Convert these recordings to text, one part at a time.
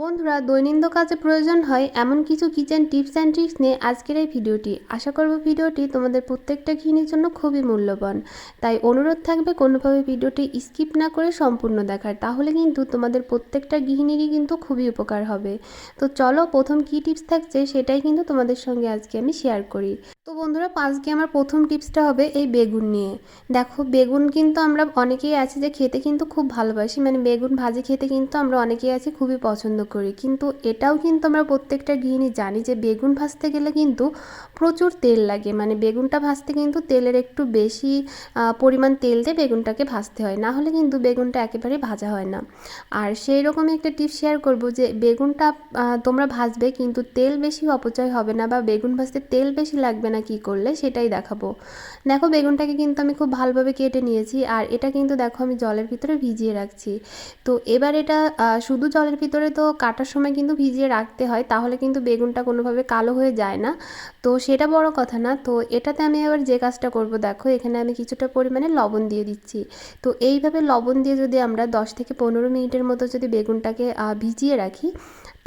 বন্ধুরা, দৈনন্দিন কাজে প্রয়োজন হয় এমন কিছু কিচেন টিপস অ্যান্ড ট্রিক্স নিয়ে আজকের এই ভিডিওটি। আশা করব ভিডিওটি তোমাদের প্রত্যেকটা গৃহিণীর জন্য খুবই মূল্যবান। তাই অনুরোধ থাকবে কোনোভাবে ভিডিওটি স্কিপ না করে সম্পূর্ণ দেখার, তাহলে কিন্তু তোমাদের প্রত্যেকটা গৃহিণীরই কিন্তু খুবই উপকার হবে। তো চলো, প্রথম কী টিপস থাকছে সেটাই কিন্তু তোমাদের সঙ্গে আজকে আমি শেয়ার করি। তো বন্ধুরা, আজকে আমার প্রথম টিপসটা হবে এই বেগুন নিয়ে। দেখো, বেগুন কিন্তু আমরা অনেকেই আছি যে খেতে কিন্তু খুব ভালোবাসি মানে বেগুন ভাজি খেতে কিন্তু আমরা অনেকেই আছি খুবই পছন্দ করি। কিন্তু এটাও কিন্তু আমরা প্রত্যেকটা গৃহিণী জানি যে বেগুন ভাজতে গেলে কিন্তু প্রচুর তেল লাগে। মানে বেগুনটা ভাজতে কিন্তু তেলের একটু বেশি পরিমাণ তেল দিয়ে বেগুনটাকে ভাজতে হয়। না হলে কিন্তু বেগুনটা একেবারেই ভাজা হয় না। আর সেই রকমই একটা টিপস শেয়ার করব যে বেগুনটা তোমরা ভাজবে কিন্তু তেল বেশি অপচয় হবে না বা বেগুন ভাজতে তেল বেশি লাগবে না কি করলে সেটাই দেখাবো। দেখো বেগুনটাকে কিন্তু আমি খুব ভালোভাবে কেটে নিয়েছি আর এটা কিন্তু দেখো আমি জলের ভিতরে ভিজিয়ে রাখছি। তো এবার এটা শুধু জলের ভিতরে তো কাটার সময় কিন্তু ভিজিয়ে রাখতে হয়, তাহলে কিন্তু বেগুনটা কোনোভাবে কালো হয়ে যায় না। তো সেটা বড় কথা না, তো এটাতে আমি আবার যে কাজটা করব দেখো, এখানে আমি কিছুটা পরিমাণে লবণ দিয়ে দিচ্ছি। তো এইভাবে লবণ দিয়ে যদি আমরা দশ থেকে পনেরো মিনিটের মতো যদি বেগুনটাকে ভিজিয়ে রাখি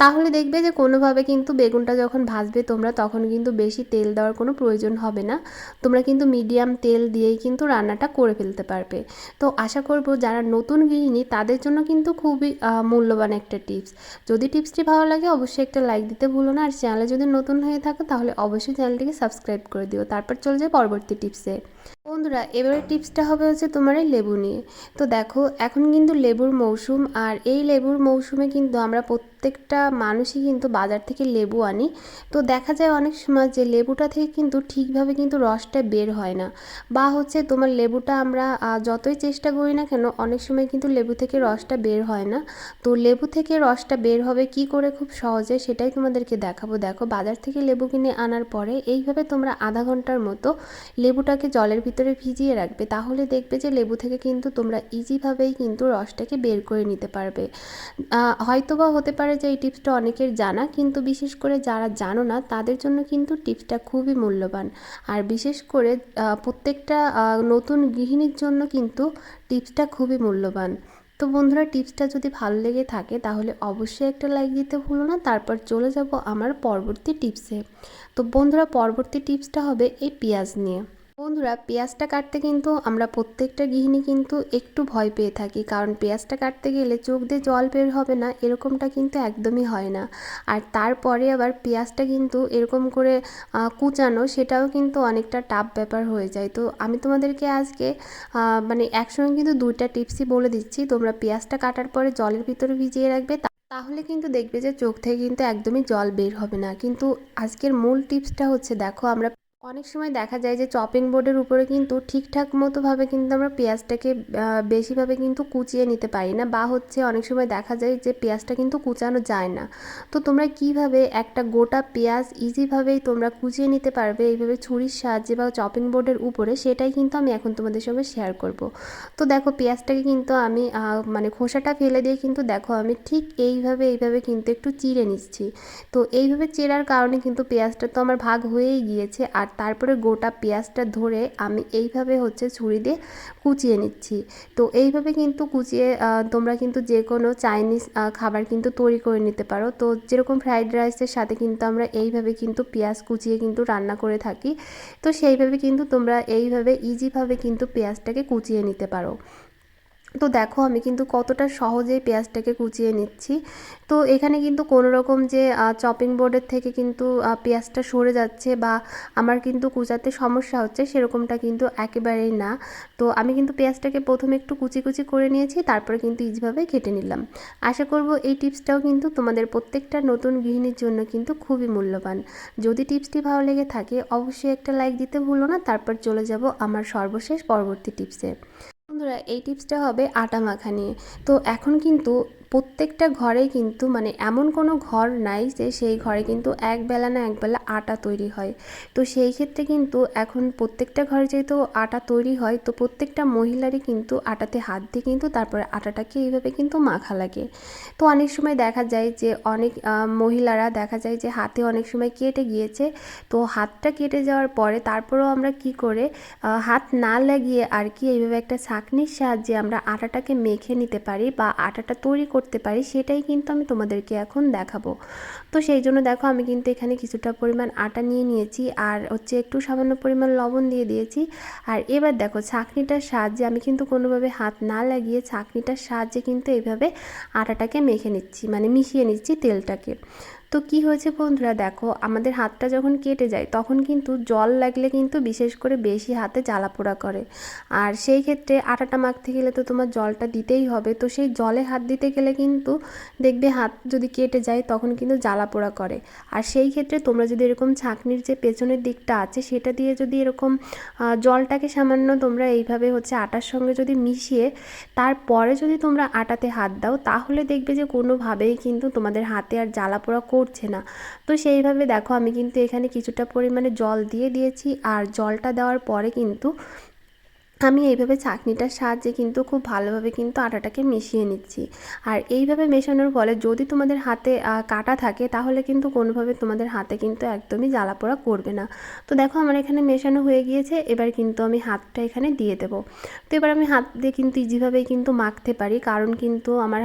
তাহলে দেখবে যে কোনোভাবে কিন্তু বেগুনটা যখন ভাজবে তোমরা তখন কিন্তু বেশি তেল দেওয়ার কোনো প্রয়োজন হবে না। তোমরা কিন্তু মিডিয়াম তেল দিয়েই কিন্তু রান্নাটা করে ফেলতে পারবে। তো আশা করব যারা নতুন গৃহিণী তাদের জন্য কিন্তু খুবই মূল্যবান একটা টিপস। যদি টিপসটি ভালো লাগে অবশ্যই একটা লাইক দিতে ভুলো না। আর চ্যানেলে যদি নতুন হয়ে থাকো তাহলে অবশ্যই চ্যানেলটিকে সাবস্ক্রাইব করে দিও। তারপর চলে যায় পরবর্তী টিপসে। বন্ধুরা, এবারে টিপসটা হবে হচ্ছে তোমার এই লেবু নিয়ে। তো দেখো, এখন কিন্তু লেবুর মৌসুম। আর এই লেবুর মৌসুমে কিন্তু আমরা প্রত্যেকটা মানুষই কিন্তু বাজার থেকে লেবু আনি। তো দেখা যায় অনেক সময় যে লেবুটা থেকে কিন্তু ঠিকভাবে কিন্তু রসটা বের হয় না। বা হচ্ছে তোমার লেবুটা আমরা যতই চেষ্টা করি না কেন, অনেক সময় কিন্তু লেবু থেকে রসটা বের হয় না। তো লেবু থেকে রসটা বের হবে কি করে খুব সহজে সেটাই তোমাদেরকে দেখাবো। দেখো, বাজার থেকে লেবু কিনে আনার পরে এইভাবে তোমরা আধা ঘণ্টার মতো লেবুটাকে জলের ভিতরে ভিজিয়ে রাখবে। তাহলে দেখবে যে লেবু থেকে কিন্তু তোমরা ইজিভাবেই কিন্তু রসটাকে বের করে নিতে পারবে। হয়তো বা হতে পারে যে এই টিপসটা অনেকের জানা, কিন্তু বিশেষ করে যারা জানো না, তাদের জন্য কিন্তু টিপসটা খুবই মূল্যবান। আর বিশেষ করে প্রত্যেকটা নতুন গৃহিণীর জন্য কিন্তু টিপসটা খুবই মূল্যবান। তো বন্ধুরা, টিপসটা যদি ভালো লেগে থাকে, তাহলে অবশ্যই একটা লাইক দিতে ভুলো না। তারপর চলে যাব আমার পরবর্তী টিপসে। তো বন্ধুরা, পরবর্তী টিপসটা হবে এই পেঁয়াজ নিয়ে। বন্ধুরা, পেঁয়াজটা কাটতে কিন্তু আমরা প্রত্যেকটা গৃহিণী কিন্তু একটু ভয় পেয়ে থাকি। কারণ পেঁয়াজটা কাটতে গেলে চোখ দিয়ে জল বের হবে না, এরকমটা কিন্তু একদমই হয় না। আর তারপরে আবার পেঁয়াজটা কিন্তু এরকম করে কুচানো, সেটাও কিন্তু অনেকটা টাফ ব্যাপার হয়ে যায়। তো আমি তোমাদেরকে আজকে মানে একসঙ্গে কিন্তু দুইটা টিপসই বলে দিচ্ছি। তোমরা পেঁয়াজটা কাটার পরে জলের ভিতরে ভিজিয়ে রাখবে তাহলে কিন্তু দেখবে যে চোখ থেকে কিন্তু একদমই জল বের হবে না। কিন্তু আজকের মূল টিপসটা হচ্ছে, দেখো আমরা অনেক সময় দেখা যায় যে চপিং বোর্ডের উপরে কিন্তু ঠিকঠাক মতোভাবে কিন্তু আমরা পেঁয়াজটাকে বেশিভাবে কিন্তু কুচিয়ে নিতে পারি না। বা হচ্ছে অনেক সময় দেখা যায় যে পেঁয়াজটা কিন্তু কুচানো যায় না। তো তোমরা কীভাবে একটা গোটা পেঁয়াজ ইজিভাবেই তোমরা কুচিয়ে নিতে পারবে, এইভাবে ছুরির সাহায্যে বা চপিং বোর্ডের উপরে, সেটাই কিন্তু আমি এখন তোমাদের সঙ্গে শেয়ার করব। তো দেখো পেঁয়াজটাকে কিন্তু আমি মানে খোসাটা ফেলে দিয়ে কিন্তু দেখো আমি ঠিক এইভাবে এইভাবে কিন্তু একটু চিড়ে নিচ্ছি। তো এইভাবে চেরার কারণে কিন্তু পেঁয়াজটা তো আমার ভাগ হয়েই গিয়েছে। আর তারপরে গোটা পেঁয়াজটা ধরে আমি এইভাবে হচ্ছে ছুরি দিয়ে কুচিয়ে নিচ্ছি। তো এইভাবে কিন্তু কুচিয়ে তোমরা কিন্তু যে কোনো চাইনিজ খাবার কিন্তু তৈরি করে নিতে পারো। তো যেরকম ফ্রাইড রাইসের সাথে কিন্তু আমরা এইভাবে কিন্তু পেঁয়াজ কুচিয়ে কিন্তু রান্না করে থাকি। তো সেইভাবে কিন্তু তোমরা এইভাবে ইজিভাবে কিন্তু পেঁয়াজটাকে কুচিয়ে নিতে পারো। তো দেখো আমি কিন্তু কতটা সহজেই পেঁয়াজটাকে কুচিয়ে নিচ্ছি। তো এখানে কিন্তু কোনো রকম যে চপিং বোর্ডের থেকে কিন্তু পেঁয়াজটা সরে যাচ্ছে বা আমার কিন্তু কুচাতে সমস্যা হচ্ছে সেরকমটা কিন্তু একেবারেই না। তো আমি কিন্তু পেঁয়াজটাকে প্রথমে একটু কুচি কুচি করে নিয়েছি, তারপরে কিন্তু ইজিভাবে কেটে নিলাম। আশা করব এই টিপসটাও কিন্তু তোমাদের প্রত্যেকটা নতুন গৃহিণীর জন্য কিন্তু খুবই মূল্যবান। যদি টিপসটি ভালো লেগে থাকে, অবশ্যই একটা লাইক দিতে ভুলো না, তারপর চলে যাব আমার সর্বশেষ পরবর্তী টিপসে। বন্ধুরা এই টিপসটা হবে আটা মাখা নিয়ে। তো এখন কিন্তু প্রত্যেকটা ঘরেই কিন্তু মানে এমন কোনো ঘর নাই যে সেই ঘরে কিন্তু একবেলা না একবেলা আটা তৈরি হয়। তো সেই ক্ষেত্রে কিন্তু এখন প্রত্যেকটা ঘরে যেহেতু আটা তৈরি হয়, তো প্রত্যেকটা মহিলারই কিন্তু আটাতে হাত দিয়ে কিন্তু তারপরে আটাটাকে এইভাবে কিন্তু মাখা লাগে। তো অনেক সময় দেখা যায় যে অনেক মহিলারা দেখা যায় যে হাতে অনেক সময় কেটে গিয়েছে। তো হাতটা কেটে যাওয়ার পরে তারপরেও আমরা কি করে হাত না লাগিয়ে আর কি এইভাবে একটা ছাঁকনির সাহায্যে আমরা আটাটাকে মেখে নিতে পারি বা আটাটা তৈরি করে করতে পারি, সেটাই কিন্তু আমি তোমাদেরকে এখন দেখাবো। তো সেই জন্য দেখো আমি কিন্তু এখানে কিছুটা পরিমাণ আটা নিয়ে নিয়েছি, আর হচ্ছে একটু সামান্য পরিমাণ লবণ দিয়ে দিয়েছি। আর এবার দেখো ছাঁকনিটার সাহায্যে আমি কিন্তু কোনোভাবে হাত না লাগিয়ে ছাঁকনিটার সাহায্যে কিন্তু এইভাবে আটাটাকে মেখে নিচ্ছি মানে মিশিয়ে নিচ্ছি তেলটাকে। তো কি হয়েছে বন্ধুরা? দেখো, আমাদের হাতটা যখন কেটে যায়, তখন কিন্তু জল লাগলে কিন্তু বিশেষ করে বেশি হাতে জ্বালা পোড়া করে। আর সেই ক্ষেত্রে আটাটা মাখতে গেলে তো তোমার জলটা দিতেই হবে। তো সেই জলে হাত দিতে গেলে কিন্তু দেখবে হাত যদি কেটে যায়, তখন কিন্তু জ্বালা পোড়া করে। আর সেই ক্ষেত্রে তোমরা যদি এরকম ছাঁকনির যে পেছনের দিকটা আছে, সেটা দিয়ে যদি এরকম জলটাকে সামান্য তোমরা এইভাবে হচ্ছে আটার সঙ্গে যদি মিশিয়ে, তারপরে যদি তোমরা আটাতে হাত দাও, তাহলে দেখবে যে কোনোভাবেই কিন্তু তোমাদের হাতে আর জ্বালা পোড়া করছে না। তো সেইভাবে দেখো আমি কিন্তু এখানে কিছুটা পরিমাণে জল দিয়ে দিয়েছি। আর জলটা দেওয়ার পরে কিন্তু আমি এইভাবে চাটনিটার সাহায্যে কিন্তু খুব ভালোভাবে কিন্তু আটাটাকে মিশিয়ে নিচ্ছি। আর এইভাবে মেশানোর ফলে যদি তোমাদের হাতে কাটা থাকে তাহলে কিন্তু কোনোভাবে তোমাদের হাতে কিন্তু একদমই জ্বালা পোড়া করবে না। তো দেখো আমার এখানে মেশানো হয়ে গিয়েছে, এবার কিন্তু আমি হাতটা এখানে দিয়ে দেবো। তো এবার আমি হাত দিয়ে কিন্তু ইজিভাবেই কিন্তু মাখতে পারি, কারণ কিন্তু আমার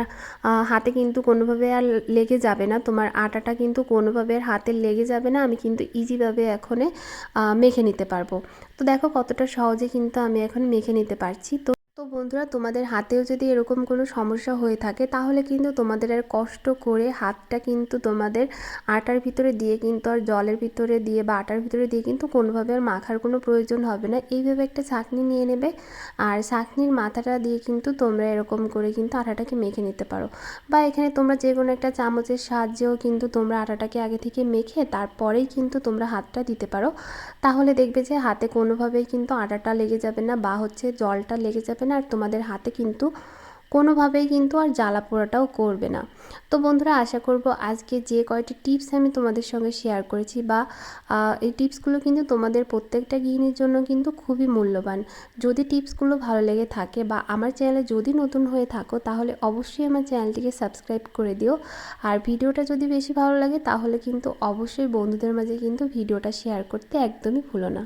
হাতে কিন্তু কোনোভাবে আর লেগে যাবে না, তোমার আটাটা কিন্তু কোনোভাবে আর হাতে লেগে যাবে না, আমি কিন্তু ইজিভাবে এখনে মেখে নিতে পারব। তো দেখো কতটা সহজে কিন্তু আমি এখন মেখে নিতে পারছি। তো তো বন্ধুরা, তোমাদের হাতেও যদি এরকম কোনো সমস্যা হয়ে থাকে, তাহলে কিন্তু তোমাদের আর কষ্ট করে হাতটা কিন্তু তোমাদের আটার ভিতরে দিয়ে কিন্তু আর জলের ভিতরে দিয়ে বা আটার ভিতরে দিয়ে কিন্তু কোনোভাবে আর মাখার কোনো প্রয়োজন হবে না। এইভাবে একটা ছাঁকনি নিয়ে নেবে আর ছাঁকনির মাথাটা দিয়ে কিন্তু তোমরা এরকম করে কিন্তু আটাটাকে মেখে নিতে পারো। বা এখানে তোমরা যে কোনো একটা চামচের সাহায্যেও কিন্তু তোমরা আটাটাকে আগে থেকে মেখে তারপরেই কিন্তু তোমরা হাতটা দিতে পারো। তাহলে দেখবে যে হাতে কোনোভাবেই কিন্তু আটাটা লেগে যাবে না বা হচ্ছে জলটা লেগে যাবে না, আর তোমাদের হাতে কিন্তু কোনোভাবেই কিন্তু আর জ্বালা পোড়াটাও করবে না। তো বন্ধুরা, আশা করব আজকে যে কয়টি টিপস আমি তোমাদের সঙ্গে শেয়ার করেছি বা এই টিপসগুলো কিন্তু তোমাদের প্রত্যেকটা গৃহিণীর জন্য কিন্তু খুবই মূল্যবান। যদি টিপসগুলো ভালো লেগে থাকে বা আমার চ্যানেলে যদি নতুন হয়ে থাকো, তাহলে অবশ্যই আমার চ্যানেলটিকে সাবস্ক্রাইব করে দিও। আর ভিডিওটা যদি বেশি ভালো লাগে, তাহলে কিন্তু অবশ্যই বন্ধুদের মাঝে কিন্তু ভিডিওটা শেয়ার করতে একদমই ভুলো না।